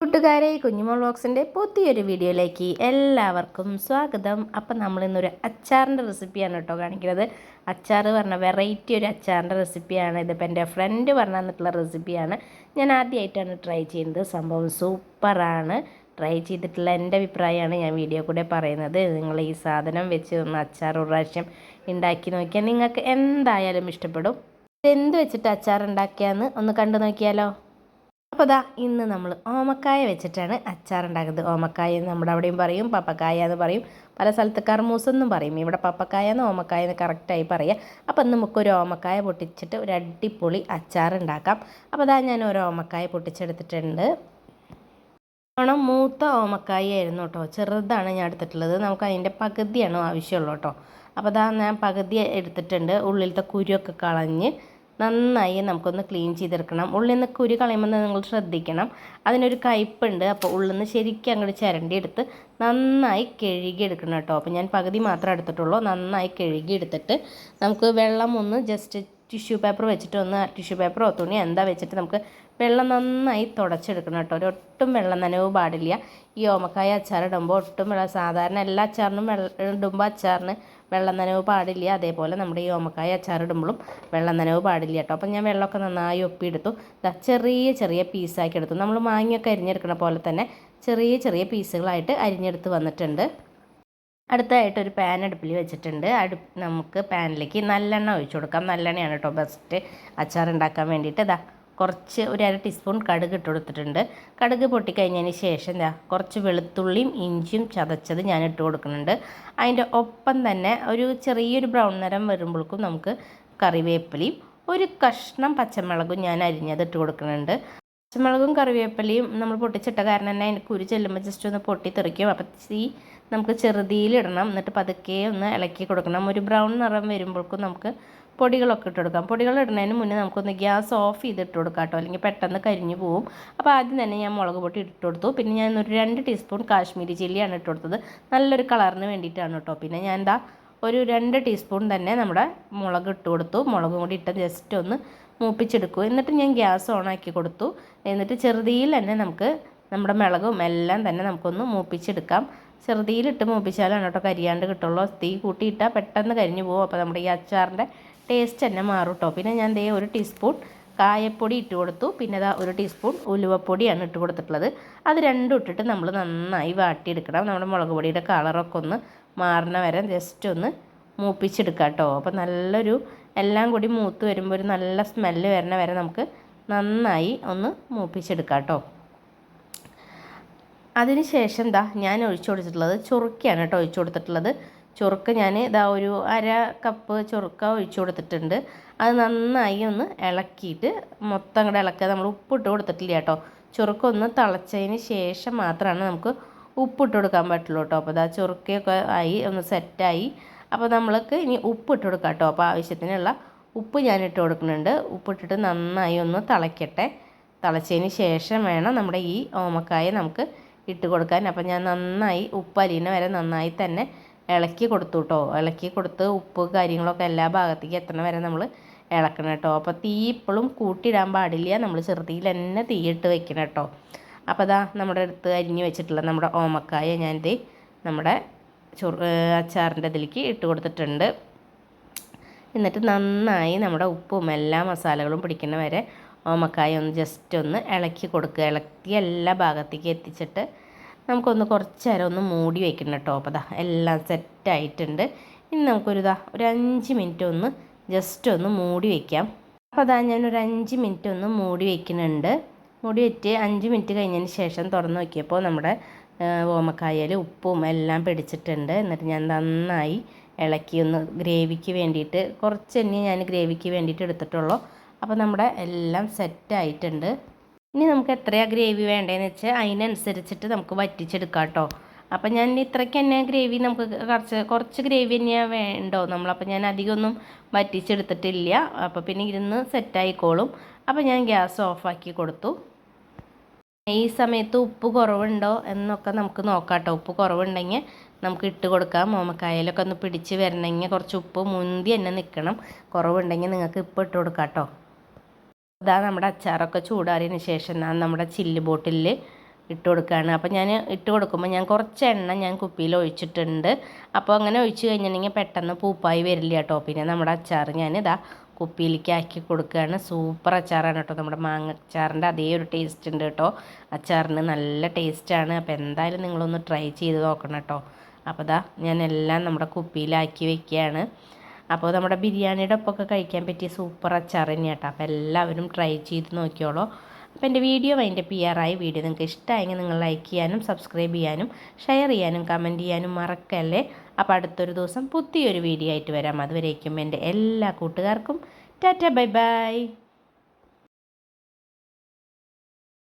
കൂട്ടുകാരെ കുഞ്ഞുമോൾ ബോക്സിന്റെ പുതിയൊരു വീഡിയോയിലേക്ക് എല്ലാവർക്കും സ്വാഗതം. അപ്പം നമ്മളിന്നൊരു അച്ചാറിന്റെ റെസിപ്പിയാണ് കേട്ടോ കാണിക്കുന്നത്. അച്ചാർ പറഞ്ഞ വെറൈറ്റി ഒരു അച്ചാറിന്റെ റെസിപ്പിയാണ്. ഇതിപ്പോൾ എന്റെ ഫ്രണ്ട് പറഞ്ഞു തന്നിട്ടുള്ള റെസിപ്പിയാണ്. ഞാൻ ആദ്യമായിട്ടാണ് ട്രൈ ചെയ്യുന്നത്. സംഭവം സൂപ്പറാണ്. ട്രൈ ചെയ്തിട്ടുള്ള എന്റെ അഭിപ്രായമാണ് ഞാൻ വീഡിയോ കൂടെ പറയുന്നത്. നിങ്ങൾ ഈ സാധനം വെച്ച് ഒന്ന് അച്ചാർ ഒരു പ്രാവശ്യം ഉണ്ടാക്കി നോക്കിയാൽ നിങ്ങൾക്ക് എന്തായാലും ഇഷ്ടപ്പെടും. ഇതെന്ത് വെച്ചിട്ട് അച്ചാർ ഉണ്ടാക്കിയാന്ന് ഒന്ന് കണ്ടു നോക്കിയാലോ? അപ്പോൾ ദാ ഇന്ന് നമ്മൾ ഓമക്കായ വെച്ചിട്ടാണ് അച്ചാർ ഉണ്ടാക്കുന്നത് ഓമക്കായ എന്ന് നമ്മുടെ അവിടെയും പറയും പപ്പക്കായ എന്ന് പറയും പല സ്ഥലത്ത് കർമൂസ് എന്നും പറയും. ഇവിടെ പപ്പക്കായ എന്ന് ഓമക്കായ എന്ന് കറക്റ്റായി പറയാം. അപ്പോൾ നമുക്ക് നമുക്കൊരു ഓമക്കായ പൊട്ടിച്ചിട്ട് ഒരു അടിപൊളി അച്ചാർ ഉണ്ടാക്കാം. അപ്പോൾ ദാ ഞാൻ ഒരു ഓമക്കായ പൊട്ടിച്ചെടുത്തിട്ടുണ്ട്. ഓണം മൂത്ത ഓമക്കായ ആയിരുന്നു കേട്ടോ. ചെറുതാണ് ഞാൻ എടുത്തിട്ടുള്ളത്. നമുക്ക് അതിന്റെ പകുതിയാണ് ആവശ്യമുള്ളൂ കേട്ടോ. അപ്പോൾ അതാ ഞാൻ പകുതി എടുത്തിട്ടുണ്ട്. ഉള്ളിലത്തെ കുരുവൊക്കെ കളഞ്ഞ് നന്നായി നമുക്കൊന്ന് ക്ലീൻ ചെയ്തെടുക്കണം. ഉള്ളിൽ നിന്ന് കുരു കളയുമ്പോൾ നിങ്ങൾ ശ്രദ്ധിക്കണം. അതിനൊരു കയ്പുണ്ട് അപ്പോൾ ഉള്ളിൽ നിന്ന് ശരിക്കും അങ്ങോട്ട് ചിരണ്ടി എടുത്ത് നന്നായി കഴുകി എടുക്കണം കേട്ടോ. അപ്പോൾ ഞാൻ പകുതി മാത്രമേ എടുത്തിട്ടുള്ളൂ. നന്നായി കഴുകി എടുത്തിട്ട് നമുക്ക് വെള്ളം ഒന്ന് ജസ്റ്റ് ടിഷ്യൂ പേപ്പർ വെച്ചിട്ട് ഒന്ന് ടിഷ്യൂ പേപ്പറോ തുണി എന്താ വെച്ചിട്ട് നമുക്ക് വെള്ളം നന്നായി തുടച്ചെടുക്കണം കേട്ടോ. ഒട്ടും വെള്ളം നനവ് പാടില്ല. ഈ ഓമക്കായ അച്ചാർ ഇടുമ്പോൾ ഒട്ടും വെള്ളം സാധാരണ എല്ലാ അച്ചാറിനും വെള്ളം ഇടുമ്പോൾ അച്ചാറിന് വെള്ളം നനവ് പാടില്ല. അതേപോലെ നമ്മുടെ ഈ ഓമക്കായ അച്ചാർ ഇടുമ്പോഴും വെള്ളം നനവ് പാടില്ല കേട്ടോ. അപ്പം ഞാൻ വെള്ളമൊക്കെ നന്നായി ഒപ്പിയെടുത്തു. ചെറിയ ചെറിയ പീസാക്കി എടുത്തു. നമ്മൾ മാങ്ങയൊക്കെ അരിഞ്ഞെടുക്കുന്ന പോലെ തന്നെ ചെറിയ ചെറിയ പീസുകളായിട്ട് അരിഞ്ഞെടുത്ത് വന്നിട്ടുണ്ട്. അടുത്തായിട്ട് ഒരു പാൻ അടുപ്പിൽ വെച്ചിട്ടുണ്ട്. അടുപ്പ് നമുക്ക് പാനിലേക്ക് നല്ലെണ്ണ ഒഴിച്ചു കൊടുക്കാം. നല്ലെണ്ണയാണ് കേട്ടോ ബെസ്റ്റ് അച്ചാർ ഉണ്ടാക്കാൻ വേണ്ടിയിട്ട്. ഇതാ കുറച്ച് ഒരു അര ടീസ്പൂൺ കടുക് ഇട്ട് കൊടുത്തിട്ടുണ്ട്. കടുക് പൊട്ടിക്കഴിഞ്ഞതിന് ശേഷം എന്താ കുറച്ച് വെളുത്തുള്ളിയും ഇഞ്ചിയും ചതച്ചത് ഞാൻ ഇട്ട് കൊടുക്കുന്നുണ്ട്. അതിന്റെ ഒപ്പം തന്നെ ഒരു ചെറിയൊരു ബ്രൗൺ നിറം വരുമ്പോഴേക്കും നമുക്ക് കറിവേപ്പിലയും ഒരു കഷ്ണം പച്ചമുളകും ഞാൻ അരിഞ്ഞത് ഇട്ട് കൊടുക്കുന്നുണ്ട്. പച്ചമുളകും കറിവേപ്പിലയും നമ്മൾ പൊട്ടിച്ചിട്ട കാരണം തന്നെ അതിന്റെ കുരു ചെല്ലുമ്പോൾ ജസ്റ്റ് ഒന്ന് പൊട്ടി തെറിക്കും അപ്പം ഈ നമുക്ക് ചെറുതിയിലിടണം എന്നിട്ട് പതുക്കെ ഒന്ന് ഇളക്കി കൊടുക്കണം. ഒരു ബ്രൗൺ നിറം വരുമ്പോഴേക്കും നമുക്ക് പൊടികളൊക്കെ ഇട്ട് കൊടുക്കാം പൊടികൾ ഇടുന്നതിന് മുന്നേ നമുക്കൊന്ന് ഗ്യാസ് ഓഫ് ചെയ്തിട്ട് കൊടുക്കാം കേട്ടോ. അല്ലെങ്കിൽ പെട്ടെന്ന് കരിഞ്ഞു പോവും. അപ്പോൾ ആദ്യം തന്നെ ഞാൻ മുളക് പൊടി ഇട്ട് കൊടുത്തു. പിന്നെ ഞാൻ ഒരു രണ്ട് ടീസ്പൂൺ കാശ്മീരി ചില്ലിയാണ് ഇട്ട് കൊടുത്തത്. നല്ലൊരു കളറിന് വേണ്ടിയിട്ടാണ് കേട്ടോ. പിന്നെ ഞാൻ എന്താ ഒരു രണ്ട് ടീസ്പൂൺ തന്നെ നമ്മുടെ മുളക് ഇട്ട് കൊടുത്തു. മുളകും കൂടി ഇട്ട് ജസ്റ്റ് ഒന്ന് മൂപ്പിച്ചെടുക്കും. എന്നിട്ട് ഞാൻ ഗ്യാസ് ഓൺ ആക്കി കൊടുത്തു. എന്നിട്ട് ചെറുതിയിൽ തന്നെ നമുക്ക് നമ്മുടെ മുളകും എല്ലാം തന്നെ നമുക്കൊന്ന് മൂപ്പിച്ചെടുക്കാം. ചെറുതിയിലിട്ട് മൂപ്പിച്ചാലാണ് കേട്ടോ കരിയാണ്ട് കിട്ടുള്ളൂ. തീ കൂട്ടിയിട്ടാൽ പെട്ടെന്ന് കരിഞ്ഞു പോകും അപ്പോൾ നമ്മുടെ ഈ അച്ചാറിന്റെ ടേസ്റ്റ് തന്നെ മാറും കേട്ടോ പിന്നെ ഞാൻ ദേ ഒരു ടീസ്പൂൺ കായപ്പൊടി ഇട്ട് കൊടുത്തു. പിന്നെ അതാ ഒരു ടീസ്പൂൺ ഉലുവപ്പൊടിയാണ് ഇട്ട് കൊടുത്തിട്ടുള്ളത്. അത് രണ്ടും ഇട്ടിട്ട് നമ്മൾ നന്നായി വാട്ടിയെടുക്കണം. നമ്മുടെ മുളക് പൊടിയുടെ കളറൊക്കെ ഒന്ന് മാറണ വരെ ജസ്റ്റ് ഒന്ന് മൂപ്പിച്ചെടുക്കുക കേട്ടോ അപ്പോൾ നല്ലൊരു എല്ലാം കൂടി മൂത്ത് വരുമ്പോൾ ഒരു നല്ല സ്മെല്ല് വരണ വരെ നമുക്ക് നന്നായി ഒന്ന് മൂപ്പിച്ചെടുക്കാം കേട്ടോ അതിന് ശേഷം എന്താ ഞാൻ ഒഴിച്ചു കൊടുത്തിട്ടുള്ളത് ചുറുക്കിയാണ് കേട്ടോ ഒഴിച്ചു കൊടുത്തിട്ടുള്ളത്. ചുറുക്ക് ഞാൻ ഇതാ ഒരു അര കപ്പ് ചുറുക്ക ഒഴിച്ചു കൊടുത്തിട്ടുണ്ട്. അത് നന്നായി ഒന്ന് ഇളക്കിയിട്ട് മൊത്തം കൂടെ ഇളക്കുക. നമ്മൾ ഉപ്പിട്ട് കൊടുത്തിട്ടില്ല കേട്ടോ. ചുറുക്കൊന്ന് തിളച്ചതിന് ശേഷം മാത്രമാണ് നമുക്ക് ഉപ്പിട്ട് കൊടുക്കാൻ പറ്റുള്ളൂ കേട്ടോ. അപ്പോൾ ഇതാ ചുറുക്കയൊക്കെ ആയി ഒന്ന് സെറ്റായി അപ്പോൾ നമ്മൾക്ക് ഇനി ഉപ്പിട്ട് കൊടുക്കാം കേട്ടോ. അപ്പോൾ ആവശ്യത്തിനുള്ള ഉപ്പ് ഞാൻ ഇട്ട് കൊടുക്കുന്നുണ്ട്. ഉപ്പിട്ടിട്ട് നന്നായി ഒന്ന് തിളയ്ക്കട്ടെ തിളച്ചതിന് ശേഷം വേണം നമ്മുടെ ഈ ഓമക്കായ നമുക്ക് ഇട്ട് കൊടുക്കാൻ. അപ്പോൾ ഞാൻ നന്നായി ഉപ്പ് അലീന വരെ നന്നായി തന്നെ ഇളക്കി കൊടുത്തു കേട്ടോ ഇളക്കി കൊടുത്ത് ഉപ്പ് കാര്യങ്ങളൊക്കെ എല്ലാ ഭാഗത്തേക്ക് എത്തണ വരെ നമ്മൾ ഇളക്കണം കേട്ടോ അപ്പോൾ തീ ഇപ്പോഴും കൂട്ടിയിടാൻ പാടില്ല. നമ്മൾ ചെറുതീയിൽ തന്നെ തീയിട്ട് വെക്കണം കേട്ടോ അപ്പോൾ അതാ നമ്മുടെ അടുത്ത് അരിഞ്ഞ് വെച്ചിട്ടുള്ള നമ്മുടെ ഓമക്കായ ഞാനിത് നമ്മുടെ ചൊറു അച്ചാറിന്റെ ഇതിലേക്ക് ഇട്ട് കൊടുത്തിട്ടുണ്ട്. എന്നിട്ട് നന്നായി നമ്മുടെ ഉപ്പും എല്ലാ മസാലകളും പിടിക്കുന്ന വരെ ഓമക്കായ ഒന്ന് ജസ്റ്റ് ഒന്ന് ഇളക്കി കൊടുക്കുക. ഇളക്കി എല്ലാ ഭാഗത്തേക്ക് എത്തിച്ചിട്ട് നമുക്കൊന്ന് കുറച്ച് നേരം ഒന്ന് മൂടി വെക്കണം കേട്ടോ. അപ്പോൾ ദാ എല്ലാം സെറ്റായിട്ടുണ്ട്. ഇനി നമുക്കൊരു ഇതാ ഒരു അഞ്ച് മിനിറ്റ് ഒന്ന് ജസ്റ്റ് ഒന്ന് മൂടി വയ്ക്കാം അപ്പോൾ അതാ ഞാൻ ഒരു അഞ്ച് മിനിറ്റ് ഒന്ന് മൂടി വയ്ക്കുന്നുണ്ട് മൂടി വെച്ച് അഞ്ച് മിനിറ്റ് കഴിഞ്ഞതിന് ശേഷം തുറന്ന് നോക്കിയപ്പോൾ നമ്മുടെ ഓമക്കായൽ ഉപ്പും എല്ലാം പിടിച്ചിട്ടുണ്ട്. എന്നിട്ട് ഞാൻ നന്നായി ഇളക്കി ഒന്ന് ഗ്രേവിക്ക് വേണ്ടിയിട്ട് കുറച്ച് തന്നെ ഞാൻ ഗ്രേവിക്ക് വേണ്ടിയിട്ട് എടുത്തിട്ടുള്ളൂ. അപ്പോൾ നമ്മുടെ എല്ലാം സെറ്റായിട്ടുണ്ട്. ഇനി നമുക്ക് എത്രയാണ് ഗ്രേവി വേണ്ടതെന്ന് വെച്ചാൽ അതിനനുസരിച്ചിട്ട് നമുക്ക് വറ്റിച്ചെടുക്കാം കേട്ടോ അപ്പം ഞാൻ ഇത്രയ്ക്ക് തന്നെ ഗ്രേവി നമുക്ക് കുറച്ച് കുറച്ച് ഗ്രേവി തന്നെയാണ് വേണ്ടോ നമ്മളപ്പോൾ ഞാൻ അധികമൊന്നും വറ്റിച്ചെടുത്തിട്ടില്ല. അപ്പോൾ പിന്നെ ഇരുന്ന് സെറ്റായിക്കോളും അപ്പോൾ ഞാൻ ഗ്യാസ് ഓഫാക്കി കൊടുത്തു. ഈ സമയത്ത് ഉപ്പ് കുറവുണ്ടോ എന്നൊക്കെ നമുക്ക് നോക്കാം കേട്ടോ ഉപ്പ് കുറവുണ്ടെങ്കിൽ നമുക്ക് ഇട്ട് കൊടുക്കാം. ഓമക്കായലൊക്കെ ഒന്ന് പിടിച്ച് വരണമെങ്കിൽ കുറച്ച് ഉപ്പ് മുന്തി തന്നെ നിൽക്കണം. കുറവുണ്ടെങ്കിൽ നിങ്ങൾക്ക് ഇപ്പം ഇട്ട് കൊടുക്കാം കേട്ടോ ഇതാ നമ്മുടെ അച്ചാറൊക്കെ ചൂടാറിയതിന് ശേഷം ഞാൻ നമ്മുടെ ചില്ല് ബോട്ടിലിൽ ഇട്ട് കൊടുക്കുകയാണ്. അപ്പോൾ ഞാൻ ഇട്ട് കൊടുക്കുമ്പോൾ ഞാൻ കുറച്ച് എണ്ണ ഞാൻ കുപ്പിയിൽ ഒഴിച്ചിട്ടുണ്ട്. അപ്പോൾ അങ്ങനെ ഒഴിച്ച് കഴിഞ്ഞിട്ടുണ്ടെങ്കിൽ പെട്ടെന്ന് പൂപ്പായി വരില്ല കേട്ടോ. പിന്നെ നമ്മുടെ അച്ചാർ ഞാൻ ഞാനിതാ കുപ്പിയിലേക്ക് ആക്കി കൊടുക്കുകയാണ്. സൂപ്പർ അച്ചാറാണ് കേട്ടോ. നമ്മുടെ മാങ്ങ അച്ചാറിന്റെ അതേ ഒരു ടേസ്റ്റ് ഉണ്ട് കേട്ടോ. അച്ചാറിന് നല്ല ടേസ്റ്റാണ് അപ്പോൾ എന്തായാലും നിങ്ങളൊന്ന് ട്രൈ ചെയ്ത് നോക്കണം കേട്ടോ. അപ്പോൾ ഇതാ ഞാൻ എല്ലാം നമ്മുടെ കുപ്പിയിലാക്കി വെക്കുകയാണ്. അപ്പോൾ നമ്മുടെ ബിരിയാണിയുടെ ഒപ്പമൊക്കെ കഴിക്കാൻ പറ്റിയ സൂപ്പർ അച്ചാർ തന്നെയാണ് കേട്ടോ. അപ്പോൾ എല്ലാവരും ട്രൈ ചെയ്ത് നോക്കിയോളൂ അപ്പോൾ എന്റെ വീഡിയോ അതിന്റെ പി ആറായി വീഡിയോ നിങ്ങൾക്ക് ഇഷ്ടമായെങ്കിൽ നിങ്ങൾ ലൈക്ക് ചെയ്യാനും സബ്സ്ക്രൈബ് ചെയ്യാനും ഷെയർ ചെയ്യാനും കമന്റ് ചെയ്യാനും മറക്കല്ലേ? അപ്പോൾ അടുത്തൊരു ദിവസം പുതിയൊരു വീഡിയോ ആയിട്ട് വരാം. അതുവരേക്കും എന്റെ എല്ലാ കൂട്ടുകാർക്കും. Tata bye bye.